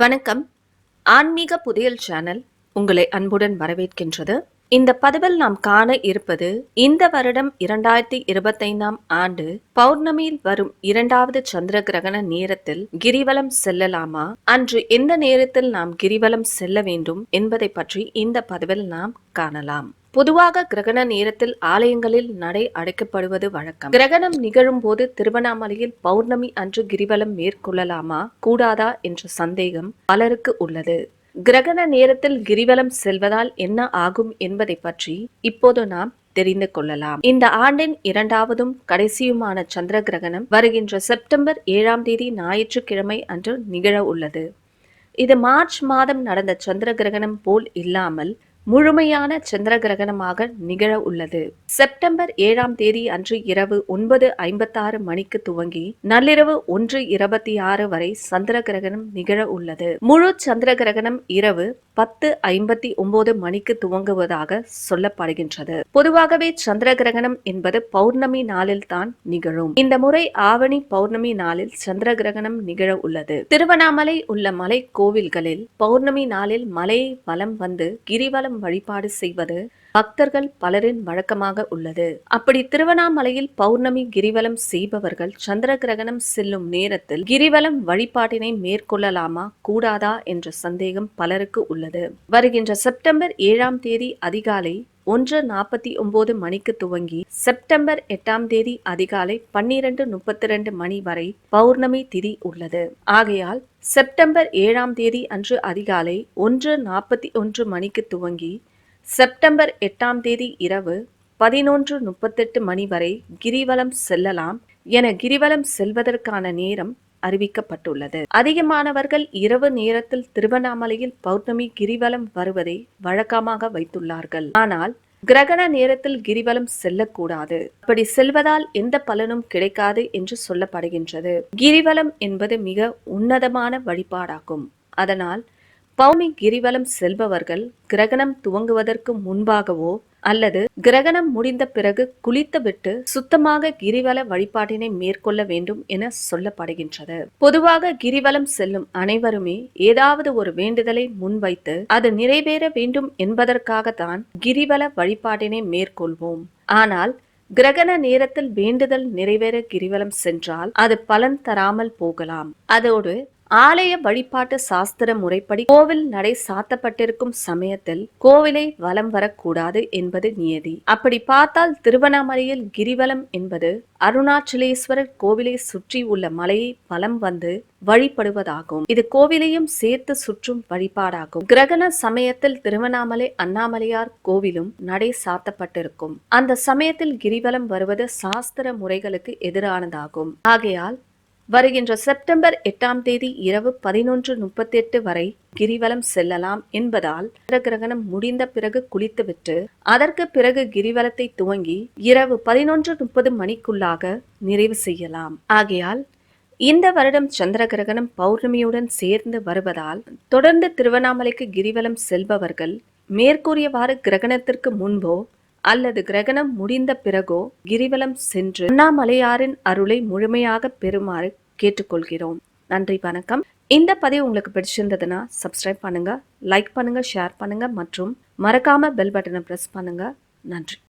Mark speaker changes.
Speaker 1: வணக்கம். ஆன்மீக புதையல் சேனல் உங்களை அன்புடன் வரவேற்கின்றது. இந்த பதிவில் நாம் காண இருப்பது இந்த வருடம் இரண்டாயிரத்தி இருபத்தைந்தாம் ஆண்டு பௌர்ணமியில் வரும் இரண்டாவது சந்திர கிரகண நேரத்தில் கிரிவலம் செல்லலாமா? அன்று எந்த நேரத்தில் நாம் கிரிவலம் செல்ல வேண்டும் என்பதை பற்றி இந்த பதிவில் நாம் காணலாம். பொதுவாக கிரகண நேரத்தில் ஆலயங்களில் நடை அடைக்கப்படுவது வழக்கம். கிரகணம் நிகழும் போது திருவண்ணாமலையில் பௌர்ணமி அன்று கிரிவலம் மேற்கொள்ளலாமா? கூடாதா? என்ற சந்தேகம் பலருக்கு உள்ளது. கிரகண நேரத்தில் கிரிவலம் செல்வதால் என்ன ஆகும் என்பதை பற்றி இப்போது நாம் தெரிந்து கொள்ளலாம். இந்த ஆண்டின் இரண்டாவதும் கடைசியுமான சந்திர கிரகணம் வருகின்ற செப்டம்பர் ஏழாம் தேதி ஞாயிற்றுக்கிழமை அன்று நிகழ உள்ளது. இது மார்ச் மாதம் நடந்த சந்திர கிரகணம் போல் இல்லாமல் முழுமையான சந்திர கிரகணமாக நிகழ உள்ளது. செப்டம்பர் ஏழாம் தேதி அன்று இரவு ஒன்பது ஐம்பத்தாறு மணிக்கு துவங்கி நள்ளிரவு ஒன்று இருபத்தி ஆறு வரை சந்திர கிரகணம் நிகழ உள்ளது. முழு சந்திர கிரகணம் இரவு பத்து ஐம்பத்தி ஒன்பது மணிக்கு துவங்குவதாக சொல்லப்படுகின்றது. பொதுவாகவே சந்திர கிரகணம் என்பது பௌர்ணமி நாளில் தான் நிகழும். இந்த முறை ஆவணி பௌர்ணமி நாளில் சந்திர கிரகணம் நிகழ உள்ளது. திருவண்ணாமலை உள்ள மலை கோவில்களில் பௌர்ணமி நாளில் மலை வலம் வந்து கிரிவலம் வழிபாடு செய்வது பக்தர்கள் பலரின் வழக்கமாக உள்ளது. அப்படி திருவண்ணாமலையில் பௌர்ணமி கிரிவலம் செய்பவர்கள் சந்திர கிரகணம் செல்லும் நேரத்தில் கிரிவலம் வழிபாட்டினை மேற்கொள்ளலாமா கூடாதா என்ற சந்தேகம் பலருக்கு உள்ளது. வருகின்ற செப்டம்பர் ஏழாம் தேதி அதிகாலை ஒன்று நாற்பத்தி ஒன்பது மணிக்கு துவங்கி செப்டம்பர் எட்டாம் தேதி அதிகாலை பன்னிரண்டு முப்பத்தி ரெண்டு மணி வரை பௌர்ணமி திதி உள்ளது. ஆகையால் செப்டம்பர் ஏழாம் தேதி அன்று அதிகாலை ஒன்று நாற்பத்தி ஒன்று மணிக்கு துவங்கி செப்டம்பர் எட்டாம் தேதி இரவு பதினொன்று முப்பத்தெட்டு மணி வரை கிரிவலம் செல்லலாம். என கிரிவலம் செல்வதற்கான நேரம் அறிவிக்கப்பட்டுள்ளது. அதிகமானவர்கள் இரவு நேரத்தில் திருவண்ணாமலையில் பௌர்ணமி கிரிவலம் வருவதை வழக்கமாக வைத்துள்ளார்கள். ஆனால் கிரகண நேரத்தில் கிரிவலம் செல்லக்கூடாது. அப்படி செல்வதால் எந்த பலனும் கிடைக்காது என்று சொல்லப்படுகின்றது. கிரிவலம் என்பது மிக உன்னதமான வழிபாடாகும். அதனால் பௌமி கிரிவலம் செல்பவர்கள் கிரகணம் துவங்குவதற்கு முன்பாகவோ அல்லது கிரகணம் முடிந்த பிறகு குளித்துவிட்டு சுத்தமாக கிரிவல வழிபாட்டினை மேற்கொள்ள வேண்டும் என சொல்லப்படுகின்றது. பொதுவாக கிரிவலம் செல்லும் அனைவருமே ஏதாவது ஒரு வேண்டுதலை முன்வைத்து அது நிறைவேற வேண்டும் என்பதற்காகத்தான் கிரிவல வழிபாட்டினை மேற்கொள்வோம். ஆனால் கிரகண நேரத்தில் வேண்டுதல் நிறைவேற கிரிவலம் சென்றால் அது பலன் தராமல் போகலாம். அதோடு ஆலய வழிபாட்டு சாஸ்திர முறைப்படி கோவில் நடை சாத்தப்பட்டிருக்கும் சமயத்தில் கோவிலை வலம் வரக்கூடாது என்பது நியதி. அப்படி பார்த்தால் திருவண்ணாமலையில் கிரிவலம் என்பது அருணாச்சலேஸ்வரர் கோவிலை சுற்றி உள்ள மலையை வலம் வந்து வழிபடுவதாகும். இது கோவிலையும் சேர்த்து சுற்றும் வழிபாடாகும். கிரகண சமயத்தில் திருவண்ணாமலை அண்ணாமலையார் கோவிலும் நடை சாத்தப்பட்டிருக்கும். அந்த சமயத்தில் கிரிவலம் வருவது சாஸ்திர முறைகளுக்கு எதிரானதாகும். ஆகையால் வருகின்ற செப்டம்பர் எட்டாம் தேதி இரவு பதினொன்று முப்பத்தி எட்டு வரை கிரிவலம் செல்லலாம் என்பதால் கிரகணம் முடிந்த பிறகு குளித்துவிட்டு அதற்கு பிறகு கிரிவலத்தை துவங்கி இரவு பதினொன்று முப்பது மணிக்குள்ளாக நிறைவு செய்யலாம். ஆகையால் இந்த வருடம் சந்திர கிரகணம் பௌர்ணமியுடன் சேர்ந்து வருவதால் தொடர்ந்து திருவண்ணாமலைக்கு கிரிவலம் செல்பவர்கள் மேற்கூறியவாறு கிரகணத்திற்கு முன்போ அல்லது கிரகணம் முடிந்த பிறகோ கிரிவலம் சென்று அண்ணாமலையாரின் அருளை முழுமையாக பெறுமாறு கேட்டுக்கொள்கிறோம். நன்றி வணக்கம். இந்த பதிவு உங்களுக்கு பிடிச்சிருந்ததுன்னா சப்ஸ்கிரைப் பண்ணுங்க லைக் பண்ணுங்க ஷேர் பண்ணுங்க மற்றும் மறக்காம பெல் பட்டனை ப்ரெஸ் பண்ணுங்க. நன்றி.